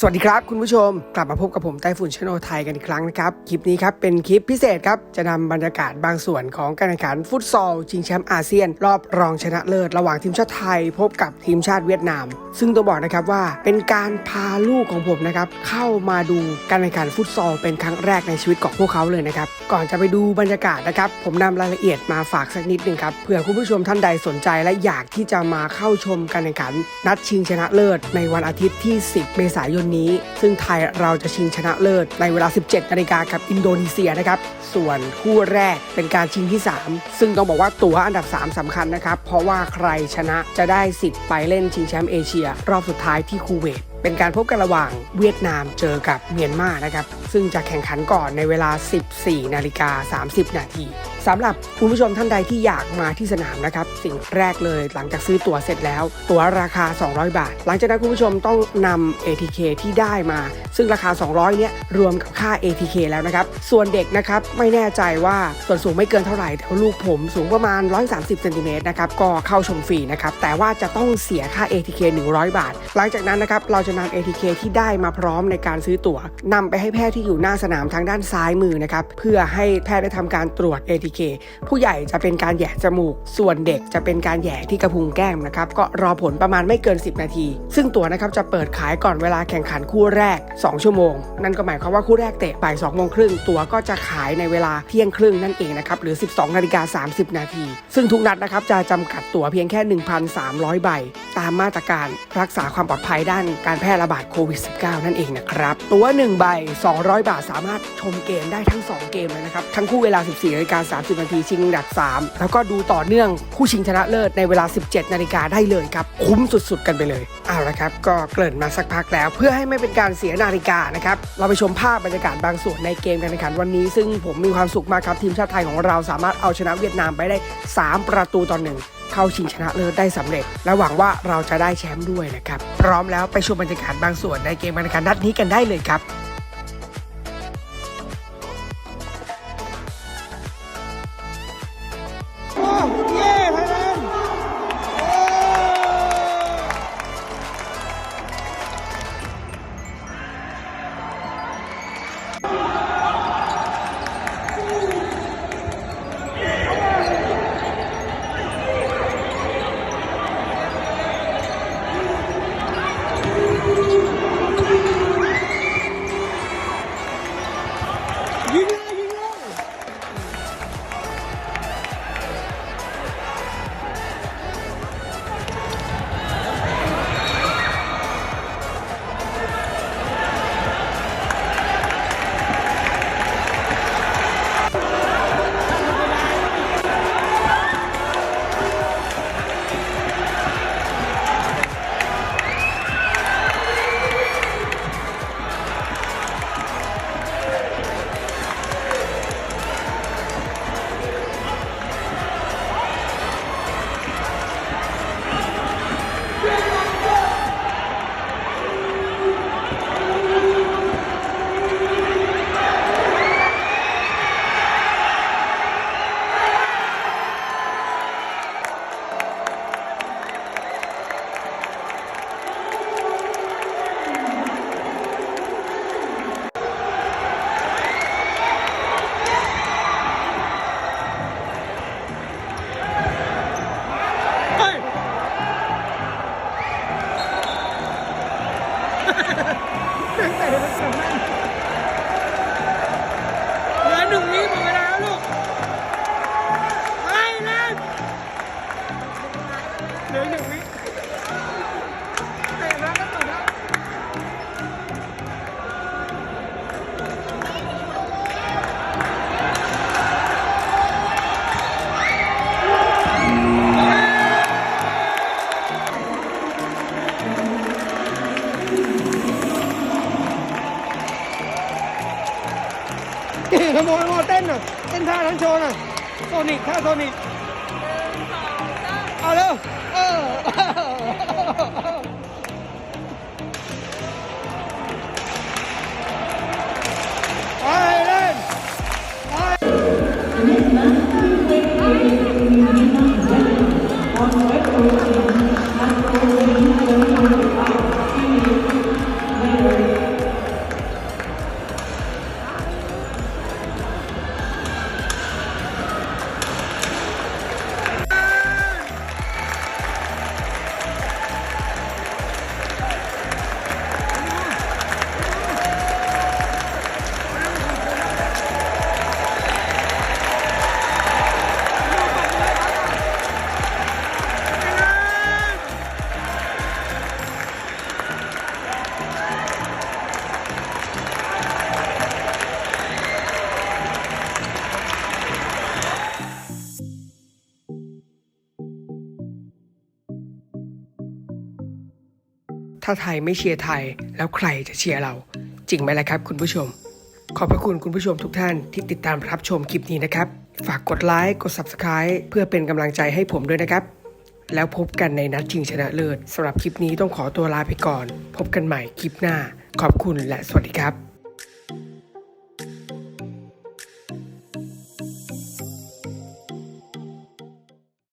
สวัสดีครับคุณผู้ชมกลับมาพบกับผมไต้ฝุ่นชโนไทยกันอีกครั้งนะครับ คลิปนี้ครับเป็นคลิปพิเศษครับ จะนำบรรยากาศบางส่วนของการแข่งขันฟุตซอลชิงแชมป์อาเซียน รอบรองชนะเลิศ ระหว่างทีมชาติไทย พบกับทีมชาติเวียดนาม ซึ่งต้องบอกนะครับว่าเป็นการพาลูกของผมนะครับเข้ามาดูการแข่งขันฟุตซอลเป็นครั้งแรกในชีวิตของพวกเขาเลยนะครับก่อนจะไปดูบรรยากาศนะครับผมนำรายละเอียดมาฝากสักนิดหนึ่งครับเผื่อคุณผู้ชมท่านใดสนใจและอยากที่จะมาเข้าชมการแข่งขัน นัดชิงชนะเลิศ ในวันอาทิตย์ที่ 10 เมษายนนี้ ซึ่งไทยเราจะชิงชนะเลิศในเวลา 17นาฬิกากับอินโดนีเซียนะครับ ส่วนคู่แรกเป็นการชิงที่ 3 ซึ่งต้องบอกว่าตั๋วอันดับ 3สำคัญนะครับ เพราะว่าใครชนะจะได้สิทธิ์ไปเล่นชิงแชมป์เอเชีย รอบสุดท้ายที่คูเวตเป็นการพบกันระหว่างเวียดนามเจอกับเมียนมานะครับ ซึ่งจะแข่งขันก่อนในเวลา 14 นาฬิกา 30 นาทีสำหรับคุณผู้ชมท่านใดที่อยากมาที่สนามนะครับ สิ่งแรกเลยหลังจากซื้อตั๋วเสร็จแล้ว ตั๋วราคา 200 บาท หลังจากนั้นคุณผู้ชมต้องนำ ATK ที่ได้มา ซึ่งราคา 200 เนี่ยรวมกับค่า ATK แล้วนะครับ ส่วนเด็กนะครับไม่แน่ใจว่าส่วนสูงไม่เกินเท่าไหร่แต่ลูกผมสูงประมาณ 130เซนติเมตรนะครับก็เข้าชมฟรีนะครับแต่ว่าจะต้องเสียค่า ATK 100 บาท หลังจากนั้นนะครับเราจะนำ ATK ที่ได้มาพร้อมในการซื้อตั๋วนำไปให้แพทย์ที่อยู่หน้าสนามทางด้านซ้ายมือนะครับเพื่อให้แพทย์ได้ทำการตรวจ ATK ผู้ใหญ่จะเป็นการแย่จมูก ส่วนเด็กจะเป็นการแย่ที่กระพุ้งแก้มนะครับก็รอผลประมาณไม่เกิน 10 นาที ซึ่งตั๋วนะครับจะเปิดขายก่อนเวลาแข่งขันคู่แรก 2 ชั่วโมง นั่นก็หมายความว่าคู่แรกเตะบ่าย2โมงครึ่งตั๋วก็จะขายในเวลาเที่ยงครึ่งนั่นเองนะครับหรือ 12นาฬิกา30 นาที ซึ่งทุกนัดนะครับจะจำกัดตั๋วเพียงแค่ 1,300 ใบ ตามมาตรการรักษาความปลอดภัยด้านการแพร่ระบาดโควิด -19 นั่นเองนะครับ ตัว 1 ใบ 200 บาทสามารถชมเกมได้ทั้ง 2 เกมเลยนะครับ ทั้งคู่เวลา 14นาฬิกา30นาทีชิงอัดับ3 แล้วก็ดูต่อเนื่องคู่ชิงชนะเลิศในเวลา 17นาฬิกาได้เลยครับ คุ้มสุดๆ กันไปเลยเอาละครับ ก็เกริ่นมาสักพักแล้ว เพื่อให้ไม่เป็นการเสียนาฬิกานะครับ เราไปชมภาพบรรยากาศบางส่วนในเกมการแข่งขันวันนี้ ซึ่งผมมีความสุขมากครับทีมชาติไทยของเราสามารถเอาชนะเวียดนามไปได้ 3 ประตูต่อหนึ่ง เข้าชิงชนะเลิศได้สำเร็จ และหวังว่าเราจะได้แชมป์ด้วยนะครับ พร้อมแล้วไปชมบรรยากาศบางส่วนในเกมการแข่งขันนัดนี้กันได้เลยครับ ขโมยโมเต้นหน่อยเต้นท่าทั้งโชว์หน่อยโซนิกท่าโซนิกเอาเร็วเออ ถ้าไทยไม่เชียร์ไทย แล้วใครจะเชียร์เรา จริงไหมล่ะครับ คุณผู้ชม ขอบพระคุณคุณผู้ชมทุกท่านที่ติดตามรับชมคลิปนี้นะครับ ฝากกดไลค์กด Subscribe เพื่อเป็นกำลังใจให้ผมด้วยนะครับ แล้วพบกันในนัดชิงชนะเลิศสำหรับคลิปนี้ต้องขอตัวลาไปก่อน พบกันใหม่คลิปหน้า ขอบคุณและสวัสดีครับ